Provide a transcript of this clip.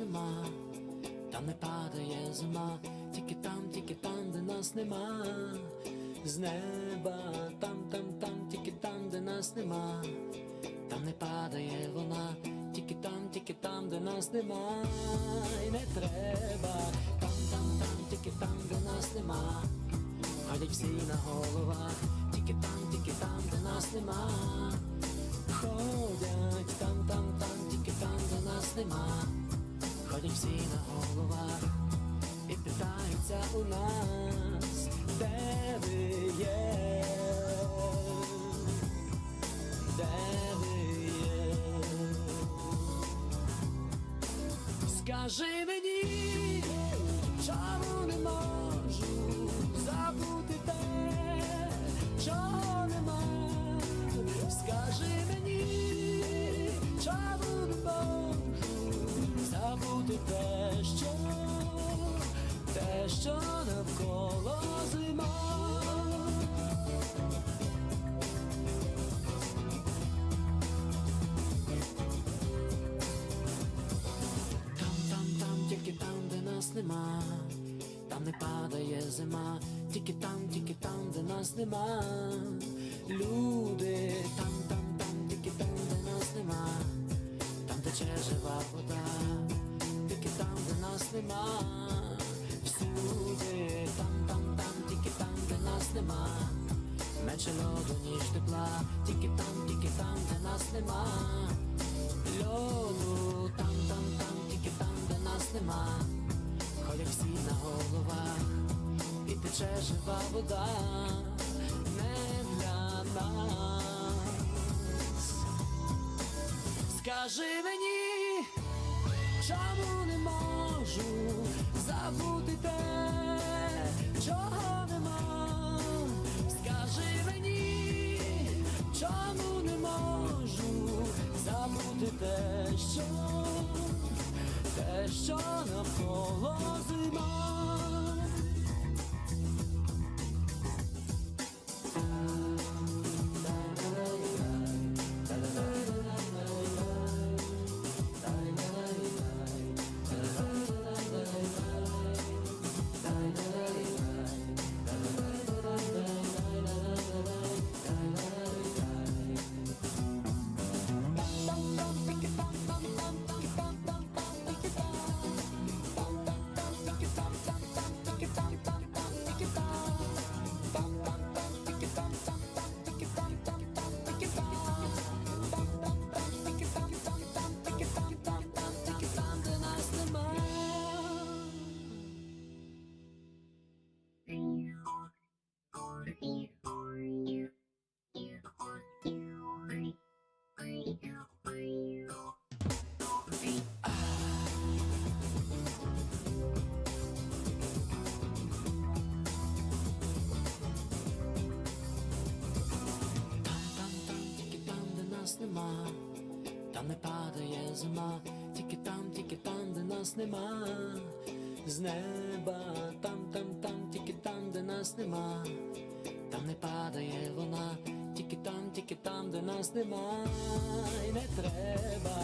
нема, там не падає зима, тільки там, тільки там, де нас нема, з неба, там, там, там, тільки там, де нас нема, не падає вона, тільки там, тільки там, де нас нема, і не треба, там, там, там, тільки там, де нас нема, ходять всі на головах, тільки там, тільки там, де нас нема. Ходять там, там, там, тільки там, де нас нема. Ходять всі на головах. І питаються у нас, де ви є, Скажи мені, чому не можу забути те, чого нема. Скажи мені, чому не можу забути те, що, те, що навколо зима. Нема, там не падає зима, тільки там, тільки там, де нас нема. Люди, там, там, там, тільки там, де нас нема, там тече жива вода, тільки там, де нас нема. Всюди, там, там, там, тільки там, де нас нема. Менше льоду, ніж тепла, тільки там, тільки там, де нас нема. Льоду, тече жива вода, не для нас. Скажи мені, чому не можу забути те, чого нема. Скажи мені, чому не можу забути те, що, те, що навколо зима. Там не падає зима, тільки там, тільки там, де нас нема, з неба, там, там, там, тільки там, де нас нема, там не падає вона, тільки там, тільки там, де нас нема, і не треба.